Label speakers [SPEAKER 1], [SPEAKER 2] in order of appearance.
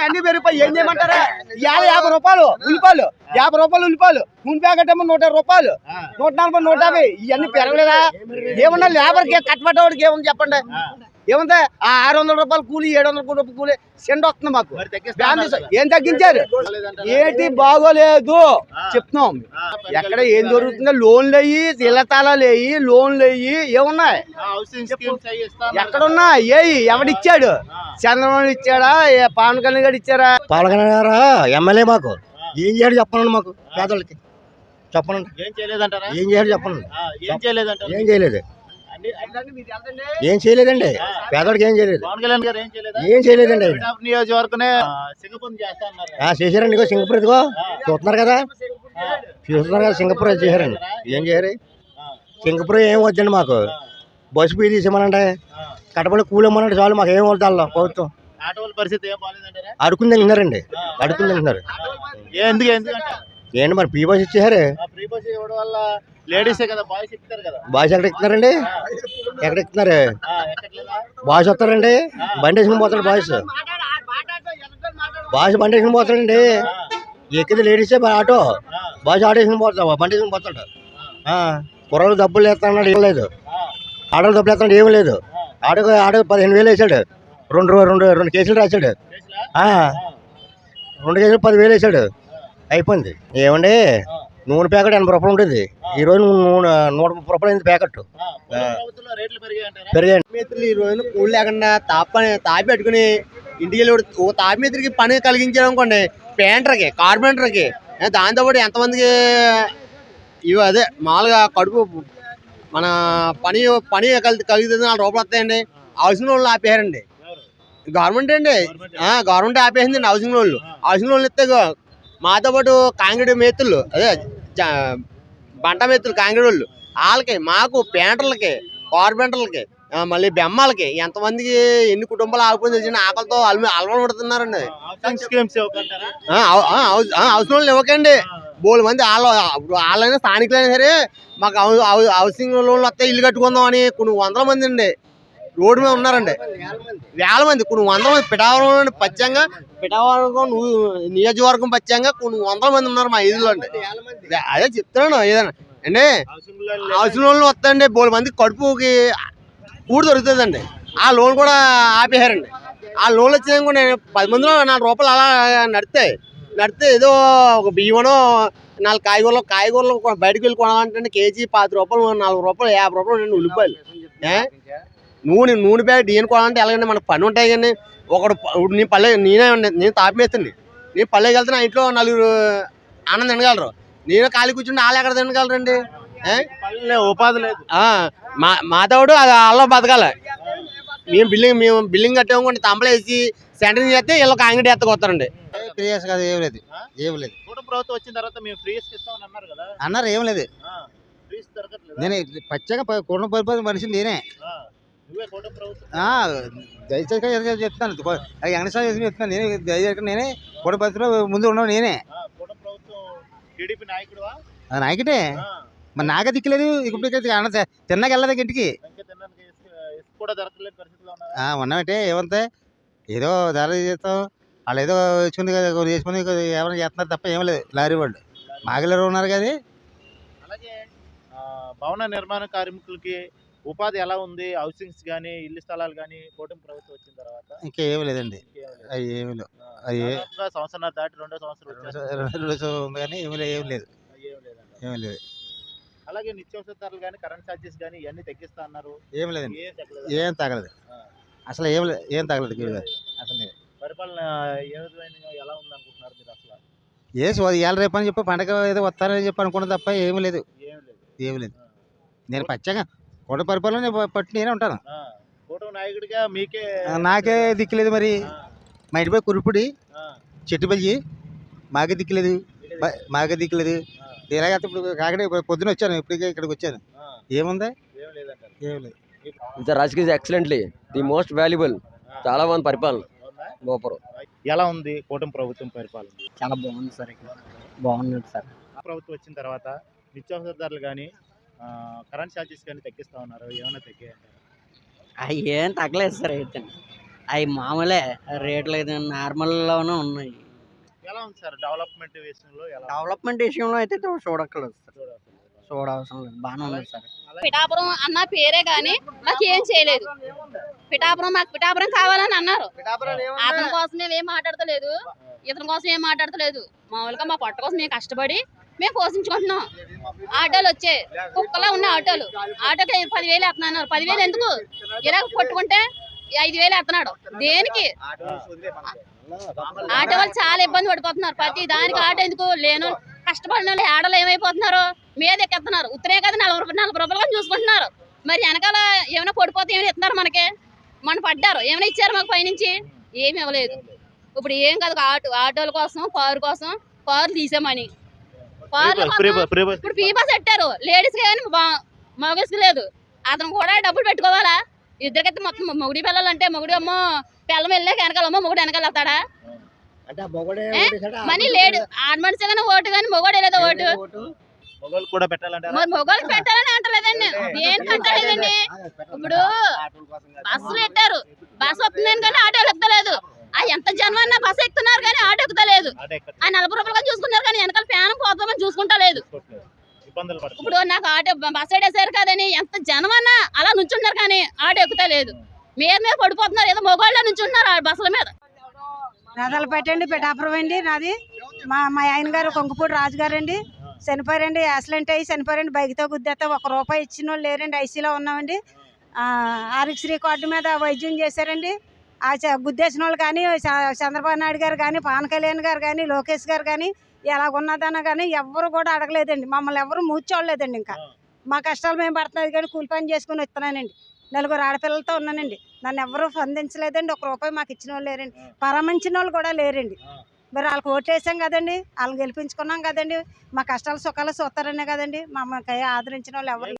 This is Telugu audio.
[SPEAKER 1] పెరిగిపోయి అన్ని పెరిగిపోయి ఏం చేయమంటారా? ఇవాళ యాభై రూపాయలు ఉల్లిపాయలు యాభై రూపాయలు ఉల్లిపాయలు. నూనె ప్యాకెట్ ఏమో నూట రూపాయలు. నూట నలభై నూట యాభై ఇవన్నీ పెరగలేదా? ఏమన్నా లేబర్కి కట్టబడ్డవాడికి ఏముంది చెప్పండి. ఏముంది? ఆ ఆరు వందల రూపాయలు కూలి ఏడు వందల రూపాయలు కూలి సెండ్ వస్తుంది మాకు. ఏం తగ్గించారు? ఏంటి బాగోలేదు. చెప్తున్నాం. ఎక్కడ ఏం జరుగుతుందో లోన్లు అయ్యి ఇళ్ళ తాళాలు అయ్యి లోన్లు అయ్యి ఏమున్నాయి?
[SPEAKER 2] ఆ, హౌసింగ్ స్కీమ్స్ అవి ఇస్తా అన్నారు
[SPEAKER 1] ఎక్కడున్నా ఏయి ఎవడిచ్చాడు. చంద్రబాబు ఇచ్చాడా? ఏ పవన్ కళ్యాణ్ గారు ఇచ్చారా?
[SPEAKER 3] పవన్ కళ్యాణ్ గారు? ఎమ్మెల్యే మాకు. ఏం చేయాలి చెప్పనండి మాకు పేదోళ్ళకి. చెప్పనండి
[SPEAKER 2] ఏం చేయలేదంటారా?
[SPEAKER 3] ఏం చేయాలి చెప్పనండి
[SPEAKER 2] ఏం చేయలేదంటారా?
[SPEAKER 3] ఏం చేయలేదు. ఏం చేయలేదండి. పేదోడికి ఏం చేయలేదు.
[SPEAKER 2] ఏం చేయలేదా?
[SPEAKER 3] ఏం చేయలేదండి
[SPEAKER 2] నియోజకవర్గనే
[SPEAKER 3] చేశారండి ఇగో సింగపూర్ ఇదిగో. చూస్తున్నారు కదా. చూస్తున్నారు కదా సింగపూర్ చేశారండి. ఏం చేయరు సింగపూర్ ఏం వద్దండి మాకు. బస్సు ఫీ తీసేమనండి. కట్టబడి కూలమ్మనండి చాలు మాకు ఏం ప్రభుత్వం.
[SPEAKER 2] పరిస్థితి ఏం బాగాలేదంటారా
[SPEAKER 3] అడుకుని తింటున్నారండి. అడుకుని తింటున్నారు. ఏంటి మరి పీ బస్ ఇచ్చేసారు
[SPEAKER 2] లేడీసే కదా బాయ్స్ ఎక్కుతారు కదా.
[SPEAKER 3] బాస్ ఎక్కడ ఎక్కుతున్నారండి? ఎక్కడ ఎక్కుతున్నారు? బాస్ వస్తారండి? బండి వేసుకుని పోతాడు బాయ్స్ బాస్ బండి వేసుకుని పోతాడండి ఎక్కింది లేడీసే ఆటో. బాస్ ఆటో వేసుకుని పోతాడు బండి వేసుకుని పోతాడు కుర్రలు డబ్బులు వేస్తాడు ఏం లేదు. ఆటోలు డబ్బులు వేస్తాడు ఏం లేదు. ఆటోకి ఆటో పదిహేను వేలు వేసాడు. రెండు రెండు రెండు కేసులు రాశాడు. రెండు కేసులు పదివేలు వేసాడు. అయిపోయింది. ఏమండి? నూనె ప్యాకెట్ ఎనభై రూపాయలు ఉంటుంది ఈ రోజు నూనె నూట ముప్పై రూపాయలు అయింది ప్యాకెట్. పెరిగాయి
[SPEAKER 1] ఈ రోజున కూలి లేకుండా తాప తాపి పెట్టుకుని ఇంటికి వెళ్ళి ఓ తాపిమేతులకి పని కలిగించారు అనుకోండి. పెయింటర్కి కార్పెంటర్కి దాంతోపాటు ఎంతమందికి ఇవి అదే మామూలుగా కడుపు మన పని పని కలిగి కలుగుతుంది నాలుగు రూపాయలు వస్తాయండి. హౌసింగ్ లోన్లు ఆపేయారండి? గవర్నమెంట్ అండి.
[SPEAKER 2] గవర్నమెంట్.
[SPEAKER 1] ఆపేసింది హౌసింగ్ లోన్లు. హౌసింగ్ లోన్లు ఇస్తే మాతో పాటు కాంగ్రెడ్ మేతులు అదే బంట మేతులు కాంగ్రెడ్ వాళ్ళు వాళ్ళకి మాకు పెయింటర్లకి కార్పెంటర్లకి మళ్ళీ బెమ్మాలకి ఎంతమందికి ఎన్ని కుటుంబాలు ఆగిపోయింది తెలిసిన ఆకలితో అల్మ అలవాటు పడుతున్నారండి లోన్లు ఇవ్వకండి. బోలు మంది వాళ్ళ ఇప్పుడు వాళ్ళైనా స్థానికులైనా సరే మాకు హౌసింగ్ లోన్లు వస్తాయి ఇల్లు కట్టుకుందాం అని కొన్ని వందల మంది అండి. రోడ్డు మీద ఉన్నారండి. వేల మంది. కొన్ని వందల మంది. పిఠావరం పచ్చంగా పిఠావరం ను- నియోజకవర్గం పచ్చంగా కొన్ని వందల మంది ఉన్నారు మా ఇదిలో అండి. అదే చెప్తున్నాను ఏదైనా. అండి
[SPEAKER 2] హౌసింగ్
[SPEAKER 1] లోన్లు వస్తాయండి. బోలు మంది కడుపుకి కూడి దొరుకుతుందండి. ఆ లోన్ కూడా ఆపేశారండి. ఆ లోన్లు వచ్చేది కూడా నేను పది మందిలో నాలుగు రూపాయలు అలా నడితే నడితే ఏదో ఒక బియ్యమనో నాలుగు కాయగూరలు కాయగూరలు బయటకు వెళ్ళి కొనాలంటే కేజీ పది రూపాయలు నాలుగు రూపాయలు యాభై రూపాయలు రెండు ఉల్లిపాయలు? నూనె నూనె ప్యాకెట్ డిఎన్ కొనాలంటే ఎలాగండి? మనకు పని ఉంటాయి కానీ ఒకడు ఇప్పుడు నేను పల్లె నేనే ఉండే- నేను తాపిమేస్తుంది నేను పల్లెకి వెళ్తే నా ఇంట్లో నలుగురు ఆనందం తినగలరు. నేను ఖాళీ కూర్చుంటే వాళ్ళు ఎక్కడ తినగలరండి? ఏ?
[SPEAKER 2] పల్లె ఉపాధి లేదు.
[SPEAKER 1] ఆ, మా అది అల్ల బతకాలి. మేము బిల్డింగ్ మేము బిల్డింగ్ కట్టామనుకోండి తంపలు వేసి సెంటరింగ్ చేస్తే వీళ్ళకి అంగడి ఎత్తకొస్తారండి.
[SPEAKER 3] ప్రియస్ కాదు ఏం లేదు. ఏం లేదు.
[SPEAKER 2] ప్రభుత్వం వచ్చిన తర్వాత మేము ఫ్రీస్ ఇస్తామని అన్నారు కదా.
[SPEAKER 3] అన్నారు ఏం లేదు. నేను పచ్చగా కుటుంబ పరిపాలన మనిషి నేనే. దయచేసి చెప్తాను చేసి చెప్తాను నేనే దయచేసి నేనే కుటుంబ పరిస్థితిలో ముందు ఉన్నావు నేనే. నాయకుడే. మరి నాకే దిక్కులేదు ఇప్పుడు తిన్నాక వెళ్ళదు ఇంటికి.
[SPEAKER 2] కూడా
[SPEAKER 3] ఉన్నామంటే ఏమంతే ఏదో ధర చేస్తాం. వాళ్ళు ఏదో కొన్ని వేసుకుని ఎవరైనా చేస్తున్నారు తప్ప ఏం లేదు లారీ వాళ్ళు. మాగలేరు ఉన్నారు కదా.
[SPEAKER 2] అలాగే భవన నిర్మాణ కార్మికులకి ఉపాధి ఎలా ఉంది? హౌసింగ్స్ కానీ ఇల్లు స్థలాలు కానీ కూటమి ప్రభుత్వం వచ్చిన తర్వాత?
[SPEAKER 3] ఇంకా ఏమి లేదండి. అవి ఏమి లేవు.
[SPEAKER 2] ఆ,
[SPEAKER 3] అయ్యే.
[SPEAKER 2] దాదాపుగా సంవత్సరం దాటి రెండో సంవత్సరం.
[SPEAKER 3] రెండు కానీ ఏమి లేదు ఏం లేదు.
[SPEAKER 2] ఏం.
[SPEAKER 3] ఏమి లేదు.
[SPEAKER 2] అలాగే నిత్యావసర ధరలు కానీ కరెంట్ ఛార్జెస్ కానీ ఇవన్నీ తగ్గిస్తా అన్నారు.
[SPEAKER 3] ఏం లేదండి.
[SPEAKER 2] ఏం తగ్గలేదు.
[SPEAKER 3] ఏం తగలదు. అసలు ఏం లేదు ఏం తగలదు అసలు.
[SPEAKER 2] పరిపాలన ఏ విధమైన ఎలా ఉంది అనుకుంటున్నారు మీరు అసలు?
[SPEAKER 3] ఏ ఇవాళ రేపు అని చెప్పి పండగ ఏదో వస్తారని చెప్పి అనుకున్న తప్ప ఏమి లేదు. ఏమి లేదు. నేను పచ్చగా కొండ పరిపాలన పట్టు నేనే ఉంటాను.
[SPEAKER 2] ఆ, కూటమి నాయకుడిగా మీకే
[SPEAKER 3] నాకే దిక్కులేదు మరి. మా ఇంటిపై కురుపుడి
[SPEAKER 2] ఆ,
[SPEAKER 3] చెట్టుపల్లి మాకే దిక్కులేదు. మాకే దిక్కులేదు. ఇలాగ ఇప్పుడు కాకడే పొద్దున వచ్చాను ఇప్పటికే ఇక్కడికి వచ్చాను. ఏముంది?
[SPEAKER 2] ఏం
[SPEAKER 3] లేదు.
[SPEAKER 4] రాజకీయ ఎక్సలెంట్లీ ది మోస్ట్ వాల్యుబుల్ చాలా బాగుంది పరిపాలన? గోపురం.
[SPEAKER 2] ఎలా ఉంది కూటమి ప్రభుత్వం పరిపాలన?
[SPEAKER 5] చాలా బాగుంది సార్ ఇక్కడ. సార్.
[SPEAKER 2] ప్రభుత్వం వచ్చిన తర్వాత నిత్యావసర ధరలు కానీ కరెంట్ ఛార్జెస్ కానీ తగ్గిస్తా ఉన్నారు? ఏమైనా తగ్గాయంటారు?
[SPEAKER 5] అవి ఏం తగ్గలేదు సార్ అయితే. అవి మామూలే రేట్లు అయితే నార్మల్లోనే ఉన్నాయి.
[SPEAKER 2] ఎలా ఉంది సార్ డెవలప్మెంట్ విషయంలో?
[SPEAKER 5] డెవలప్మెంట్ విషయంలో అయితే చూడక్కర్లేదు సార్. చూడవసరం లేదు. బాగానే ఉంది సార్.
[SPEAKER 6] పిఠాపురం అన్న పేరే గాని మాకు ఏం చేయలేదు. పిఠాపురం మాకు పిఠాపురం కావాలని అన్నారు. అతని కోసం మేము ఏం మాట్లాడతలేదు. ఇతని కోసం ఏం మాట్లాడతలేదు. మామూలుగా మా పొట్ట కోసం మేము కష్టపడి మేము పోషించుకుంటున్నాం. ఆటోలు వచ్చే కుక్కలా ఉన్న ఆటోలు. ఆటోకి పదివేలు ఎత్తన్నారు పదివేలు ఎందుకు? ఇలా కొట్టుకుంటే ఐదు వేలు వేస్తున్నాడు. దేనికి? ఆటో వాళ్ళు చాలా ఇబ్బంది పడిపోతున్నారు. ప్రతి దానికి ఆటో ఎందుకు? లేను కష్టపడిన వాళ్ళు ఏమైపోతున్నారు? మీద ఎక్కేస్తున్నారు. ఉత్తరే కదా నలభై నలభై రూపాయలు చూసుకుంటున్నారు. మరి వెనకాల ఏమైనా పడిపోతే ఏమైనా ఇస్తున్నారు మనకి? మన పడ్డారు. ఏమైనా ఇచ్చారు మాకు పైనుంచి? ఏమి ఇవ్వలేదు. ఇప్పుడు ఏం కాదు ఆటో ఆటోల కోసం కారు కోసం కారు తీసామని. ఇప్పుడు బస్ పెట్టారు లేడీస్ కానీ మగస్కి లేదు అతను కూడా డబ్బులు పెట్టుకోవాలా ఇద్దరికైతే మొత్తం మొగుడి పిల్లలు అంటే మొగుడు అమ్మో పిల్లం వెళ్ళాక వెనకాలమ్మో మొగుడు వెనకాల వస్తాడా ఏ? మనీ లేడు ఆడ మనిషి కానీ ఓటు కానీ మొగోడే లేదా ఓటు
[SPEAKER 2] మొగోళ్ళు కూడా
[SPEAKER 6] పెట్టాలని అంటలేదండి దేనికి అంటలేదండి ఇప్పుడు బస్సులు పెట్టారు బస్సు వస్తుందని కానీ ఆటో ఎక్కుతలేదు ఆ ఎంత జనం అన్నా బస్సు ఎక్కుతున్నారు కానీ ఆటో ఎక్కుతలేదు ఆ నలభై రూపాయలు కానీ చూసుకున్నారు కానీ వెనకాల పోతామని చూసుకుంటా లేదు. ఇప్పుడు నాకు ఆటో బస్సు ఎడేసారు కదని ఎంత జనం అన్నా అలా నుంచున్నారు కానీ ఆటో ఎక్కుతా లేదు. మీద మీద పడిపోతున్నారు ఏదో మొగోళ్ళ నుంచున్నారు ఆ బస్సుల మీద.
[SPEAKER 7] రథాలు పెట్టండి పిఠాపురం అండి నాది. మా మా ఆయన గారు కొంకుపూడి రాజు గారు అండి చనిపోయారండి యాక్సిడెంట్ అయ్యి చనిపోయారండి బైక్తో గుద్దేస్తే ఒక రూపాయి ఇచ్చిన వాళ్ళు లేరండి ఐసీలో ఉన్నామండి. ఆ, ఆరోగ్యశ్రీ కార్డు మీద వైద్యం చేశారండి. ఆ చ- గుద్దేసిన వాళ్ళు కానీ చంద్రబాబు నాయుడు గారు కానీ పవన్ కళ్యాణ్ గారు కానీ లోకేష్ గారు కానీ ఎలాగున్నదన్న కానీ ఎవరు కూడా అడగలేదండి. మమ్మల్ని ఎవరు మూర్చోలేదండి ఇంకా. మా కష్టాలు మేము పడుతున్నది కానీ కూలి పని చేసుకుని వస్తున్నానండి. నలుగురు ఆడపిల్లలతో ఉన్నానండి. నన్ను ఎవరు స్పందించలేదండి. ఒక రూపాయి మాకు ఇచ్చిన వాళ్ళు లేరండి. పరామర్శించిన వాళ్ళు కూడా లేరండి. మరి వాళ్ళకి ఓటేసాం కదండి. వాళ్ళని గెలిపించుకున్నాం కదండి. మా కష్టాలు సుఖాలు చూస్తారనే కదండి. మమ్మల్ని ఆదరించిన వాళ్ళు ఎవరు